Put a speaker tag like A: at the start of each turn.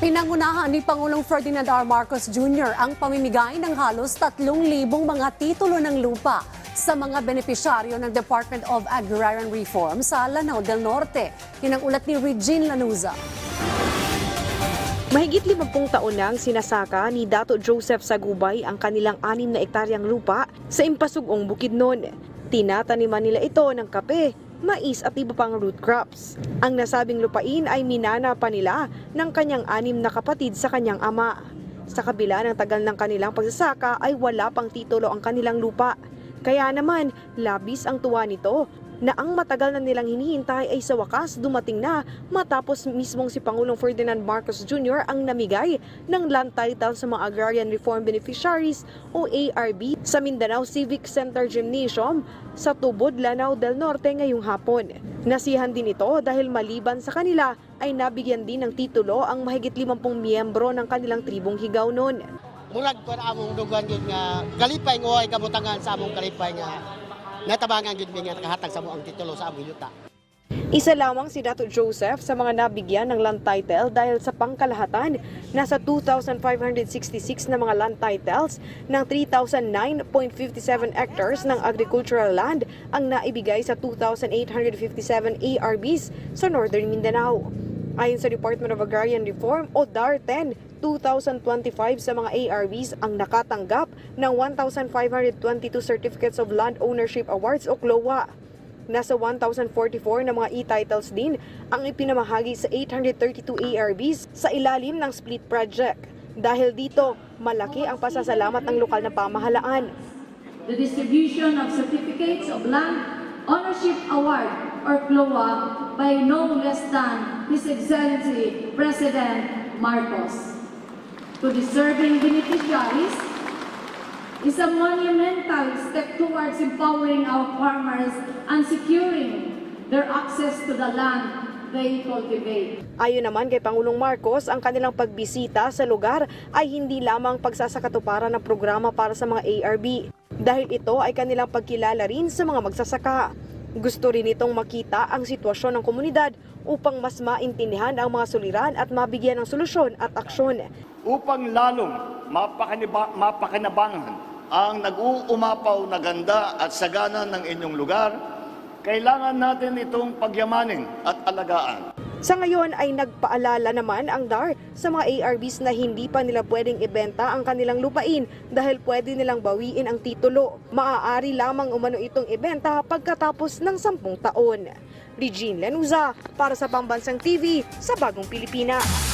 A: Pinangunahan ni Pangulong Ferdinand R. Marcos Jr. ang pamimigay ng halos 3,000 mga titulo ng lupa sa mga benepisyaryo ng Department of Agrarian Reform sa Lanao del Norte. Yan ang ni Regine Lanuza.
B: Mahigit 50 taon nang sinasaka ni Dato Joseph Sagubay ang kanilang anim na ektaryang lupa sa Impasugong Bukidnon. Tinataniman nila ito ng kape, mais at iba pang root crops. Ang nasabing lupain ay minana pa nila ng kanyang anim na kapatid sa kanyang ama. Sa kabila ng tagal ng kanilang pagsasaka ay wala pang titulo ang kanilang lupa. Kaya naman, labis ang tuwa nito na ang matagal na nilang hinihintay ay sa wakas dumating na matapos mismong si Pangulong Ferdinand Marcos Jr. ang namigay ng land title sa mga Agrarian Reform Beneficiaries o ARB sa Mindanao Civic Center Gymnasium sa Tubod, Lanao del Norte ngayong hapon. Nasihan din ito dahil maliban sa kanila ay nabigyan din ng titulo ang mahigit 50 miyembro ng kanilang tribong higaw noon.
C: murag ko na among dugan nga kalipay ngoy kabutangan sa among kalipay nga natabangan gyud mi nga nakahatag sa mo ang titulo sa among yuta.
B: Isa lamang si Dato Joseph sa mga nabigyan ng land title dahil sa pangkalahatan, nasa 2,566 na mga land titles ng 3,009.57 hectares ng agricultural land ang naibigay sa 2,857 ARBs sa Northern Mindanao. Ayon sa Department of Agrarian Reform o DAR-10, 2,025 sa mga ARBs ang nakatanggap ng 1,522 Certificates of Land Ownership Awards o CLOA. Nasa 1,044 na mga e-titles din ang ipinamahagi sa 832 ARBs sa ilalim ng split project. Dahil dito, malaki ang pasasalamat ng lokal na pamahalaan.
D: the distribution of certificates of land ownership award or CLOA by no less than His Excellency President Marcos. To deserving beneficiaries is a monumental step towards empowering our farmers and securing their access to the land they cultivate.
B: Ayon naman kay Pangulong Marcos, ang kanilang pagbisita sa lugar ay hindi lamang pagsasakatuparan ng programa para sa mga ARB. Dahil ito ay kanilang pagkilala rin sa mga magsasaka. Gusto rin itong makita ang sitwasyon ng komunidad upang mas maintindihan ang mga suliran at mabigyan ng solusyon at aksyon.
E: upang lalong mapakinabangan ang nag-uumapaw na ganda at sagana ng inyong lugar, kailangan natin itong pagyamanin at alagaan.
B: Sa ngayon ay nagpaalala naman ang DAR sa mga ARBs na hindi pa nila pwedeng ibenta ang kanilang lupain dahil pwede nilang bawiin ang titulo. Maaari lamang umano itong ibenta pagkatapos ng sampung taon. Regine Lenuza para sa Pambansang TV sa Bagong Pilipinas.